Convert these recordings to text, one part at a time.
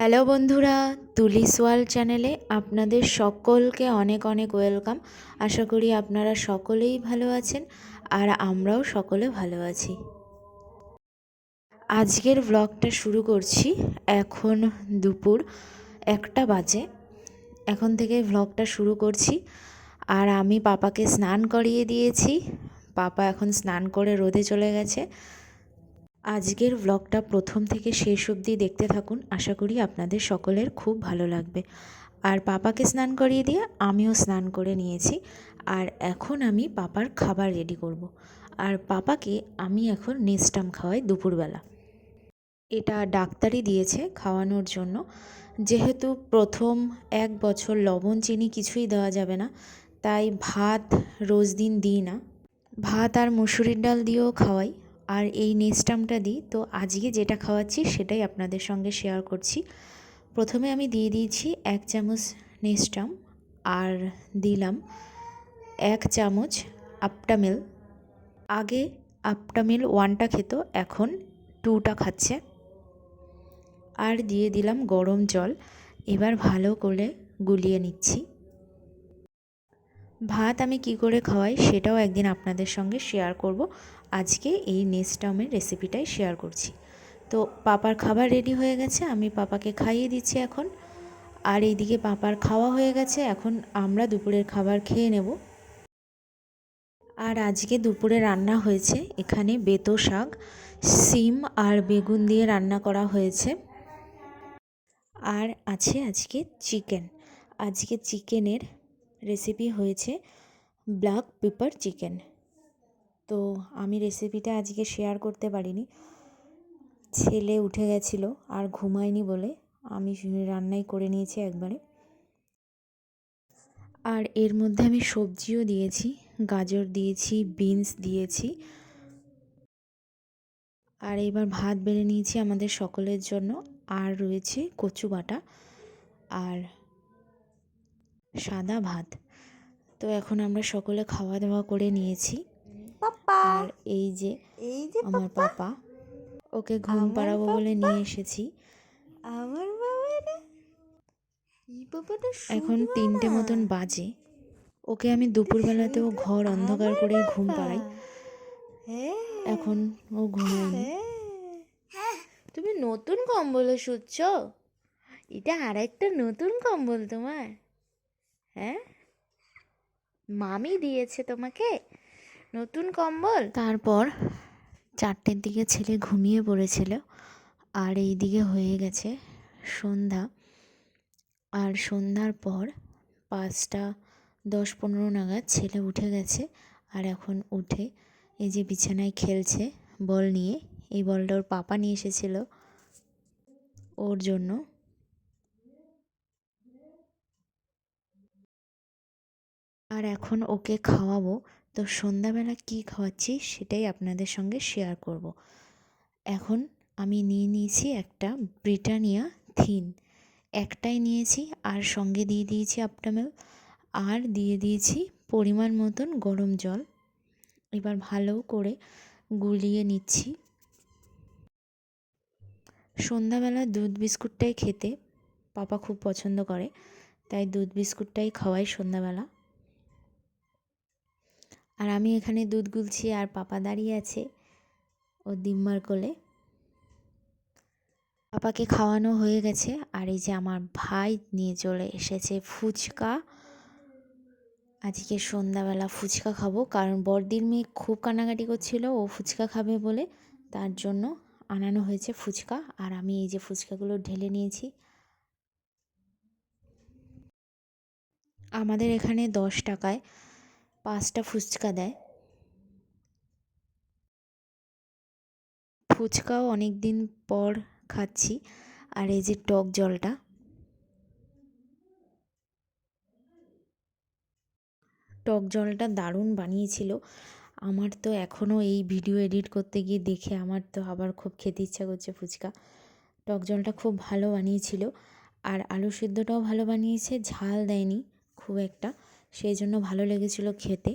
Hello বন্ধুরা, তুলিস world চ্যানেলে আপনাদের সকলকে অনেক অনেক ওয়েলকাম। আশা করি আপনারা সকলেই ভালো আছেন আর আমরাও সকলে ভালো আছি। আজকের ব্লগটা শুরু করছি এখন দুপুর একটা বাজে। এখন থেকে ব্লগটা শুরু করছি আর আমি পাপাকে স্নান করিয়ে দিয়েছি। পাপা এখন স্নান করে রোদে চলে গেছে। আজকের ব্লগটা প্রথম থেকে শেষ অবধি দেখতে থাকুন। আশা করি আপনাদের সকলের খুব ভালো লাগবে। আর পাপাকে স্নান করিয়ে দিয়ে আমিও স্নান করে নিয়েছি। আর এখন আমি পাপার খাবার রেডি করব। আর পাপাকে আমি এখন নেস্টাম খাওয়াই দুপুরবেলা। এটা ডাক্তারই দিয়েছে খাওয়ানোর জন্য। যেহেতু প্রথম এক বছর লবণ, চিনি কিছুই দেওয়া যাবে না, তাই ভাত রোজ দিন দিই না। ভাত আর মুসুরির ডাল দিয়েও খাওয়াই। আর এই নেস্টামটা দিই। তো আজকে যেটা খাওয়াচ্ছি সেটাই আপনাদের সঙ্গে শেয়ার করছি। প্রথমে আমি দিয়ে দিয়েছি এক চামচ নেস্টাম আর দিলাম এক চামচ আপটামেল আগে আপটামেল ওয়ানটা খেত, এখন টুটা খাচ্ছে। আর দিয়ে দিলাম গরম জল। এবার ভালো করে গুলিয়ে নিচ্ছি। ভাত আমি কি করে খাওয়াই সেটাও একদিন আপনাদের সঙ্গে শেয়ার করব। আজকে এই নেস্টামের রেসিপিটাই শেয়ার করছি। তো পাপার খাবার রেডি হয়ে গেছে, আমি পাপাকে খাইয়ে দিচ্ছি এখন। আর এইদিকে পাপার খাওয়া হয়ে গেছে, এখন আমরা দুপুরের খাবার খেয়ে নেব। আর আজকে দুপুরে রান্না হয়েছে এখানে বেতো শাক, সিম আর বেগুন দিয়ে রান্না করা হয়েছে। আর আছে আজকে চিকেন। আজকে চিকেনের রেসিপি হয়েছে ব্ল্যাক পেপার চিকেন তো আমি রেসিপিটা আজকে শেয়ার করতে পারিনি। ছেলে উঠে গেছিল, আর ঘুমায়নি বলে আমি রান্নাই করে নিয়েছি একবারে। আর এর মধ্যে আমি সবজিও দিয়েছি, গাজর দিয়েছি বিনস দিয়েছি। আর এবার ভাত বেড়ে নিয়েছি আমাদের সকলের জন্য, আর রয়েছে কচু বাটা আর সাদা ভাত। তো এখন আমরা সকলে খাওয়া দাওয়া করে নিয়েছি। আর এই যে এই যে আমার পাপা ওকে ঘুম পাড়াবো বলে নিয়ে এসেছি। আমার এখন তিনটে মতন বাজে। ওকে আমি দুপুরবেলাতেও? ঘর অন্ধকার করেই ঘুম পাড়াই। হ্যাঁ! এখন ও ঘুমায়নি হ্যাঁ। তুমি নতুন কম্বলে শুচ্ছ? এটা আর একটা নতুন কম্বল তোমার। হ্যাঁ? মামি দিয়েছে তোমাকে? নতুন কম্বল? তারপর চারটের দিকে ছেলে ঘুমিয়ে পড়েছিল, আর এই দিকে হয়ে গেছে সন্ধ্যা। আর সন্ধ্যার পর পাঁচটা দশ পনেরো নাগাদ ছেলে উঠে গেছে, আর এখন উঠে এই যে বিছানায় খেলছে বল নিয়ে, এই বলটা ওর পাপা নিয়ে এসেছিল ওর জন্য। আর এখন ওকে খাওয়াবো। তো সন্ধ্যাবেলা কী খাওয়াচ্ছি সেটাই আপনাদের সঙ্গে শেয়ার করব। এখন আমি নিয়ে নিয়েছি একটা ব্রিটানিয়া থিন। একটাই নিয়েছি আর সঙ্গে দিয়ে দিয়েছি আপটামেল। আর দিয়ে দিয়েছি পরিমাণ মতন গরম জল। এবার ভালো করে গুলিয়ে নিচ্ছি। সন্ধ্যাবেলা দুধ বিস্কুটটাই খেতে পাপা খুব পছন্দ করে, তাই দুধ বিস্কুটটাই খাওয়াই সন্ধ্যাবেলা। আর আমি এখানে দুধ গুলছি আর পাপা দাঁড়িয়ে আছে ও দিম্মার কোলে। পাপাকে খাওয়ানো হয়ে গেছে আর এই যে আমার ভাই নিয়ে চলে এসেছে ফুচকা। আজকে সন্ধ্যাবেলা ফুচকা খাব কারণ বড়দির মেয়ে খুব কান্নাকাটি করছিল, ও ফুচকা খাবে বলে তার জন্য আনানো হয়েছে ফুচকা আর আমি এই যে ফুচকাগুলো ঢেলে নিয়েছি। আমাদের এখানে দশ টাকায় পাঁচটা ফুচকা দেয়। ফুচকাও অনেক দিন পর খাচ্ছি। আর এই যে টক জলটা। টক জলটা দারুণ বানিয়েছিল। আমার তো এখনও এই ভিডিও এডিট করতে গিয়ে দেখে আমার তো আবার খুব খেতে ইচ্ছা করছে ফুচকা। টক জলটা খুব ভালো বানিয়েছিল। আর আলু সিদ্ধটাও ভালো বানিয়েছে, ঝাল দেয়নি খুব একটা। সেই জন্য ভালো লেগেছিল খেতে।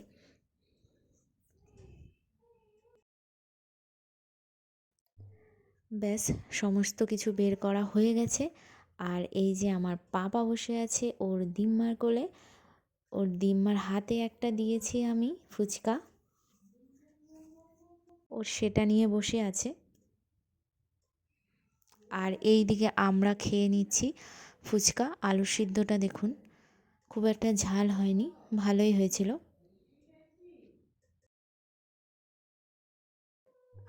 ব্যাস, সমস্ত কিছু বের করা হয়ে গেছে। আর এই যে আমার পাপা বসে আছে ওর দিম্মার কোলে, ওর দিম্মার হাতে একটা দিয়েছি আমি ফুচকা। ওর সেটা নিয়ে বসে আছে। আর এই দিকে আমরা খেয়ে নিচ্ছি ফুচকা আলু সিদ্ধটা দেখুন। খুব একটা ঝাল হয়নি, ভালোই হয়েছিল।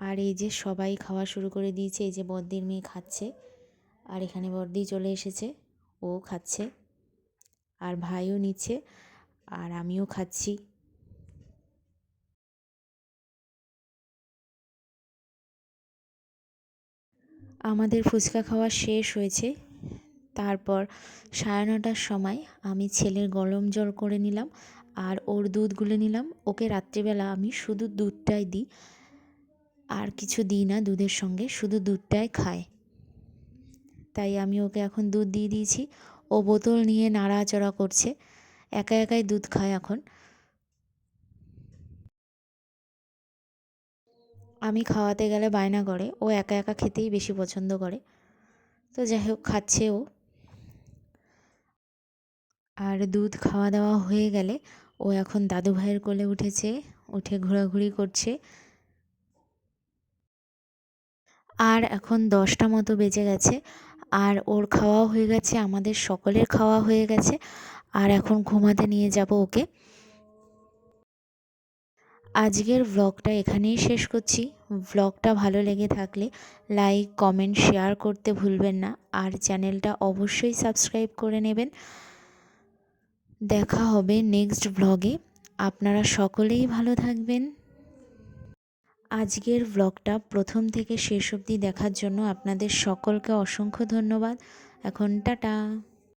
আর এই যে সবাই খাওয়া শুরু করে দিয়েছে, এই যে বদ্দির মেয়ে খাচ্ছে, আর এখানে বর্দি চলে এসেছে, ও খাচ্ছে, আর ভাইও নিচ্ছে, আর আমিও খাচ্ছি। আমাদের ফুচকা খাওয়া শেষ হয়েছে। তারপর সাড়ে নটার সময় আমি ছেলের গরম জল করে নিলাম আর ওর দুধ গুলে নিলাম। ওকে রাত্রিবেলা আমি শুধু দুধটাই দিই, আর কিছু দিই না দুধের সঙ্গে, শুধু দুধটাই খায় তাই আমি ওকে এখন দুধ দিয়ে দিয়েছি। ও বোতল নিয়ে নাড়াচড়া করছে একা একাই দুধ খায় এখন। আমি খাওয়াতে গেলে বায়না করে, ও একা একা খেতেই বেশি পছন্দ করে। তো যাই হোক, খাচ্ছে ও। আর দুধ খাওয়া দাওয়া হয়ে গেলে ও এখন দাদু ভাইয়ের কোলে উঠেছে, উঠে ঘোরাঘুরি করছে। আর এখন দশটা মতো বেজে গেছে, আর ওর খাওয়াও হয়ে গেছে, আমাদের সকলের খাওয়া হয়ে গেছে, আর এখন ঘুমাতে নিয়ে যাব ওকে। আজকের ব্লগটা এখানেই শেষ করছি। ব্লগটা ভালো লেগে থাকলে লাইক কমেন্ট শেয়ার করতে ভুলবেন না, আর চ্যানেলটা অবশ্যই সাবস্ক্রাইব করে নেবেন। দেখা হবে নেক্সট ব্লগে আপনারা সকলেই ভালো থাকবেন। আজকের ব্লগটা প্রথম থেকে শেষ অবধি দেখার জন্য আপনাদের সকলকে অসংখ্য ধন্যবাদ। এখন টাটা।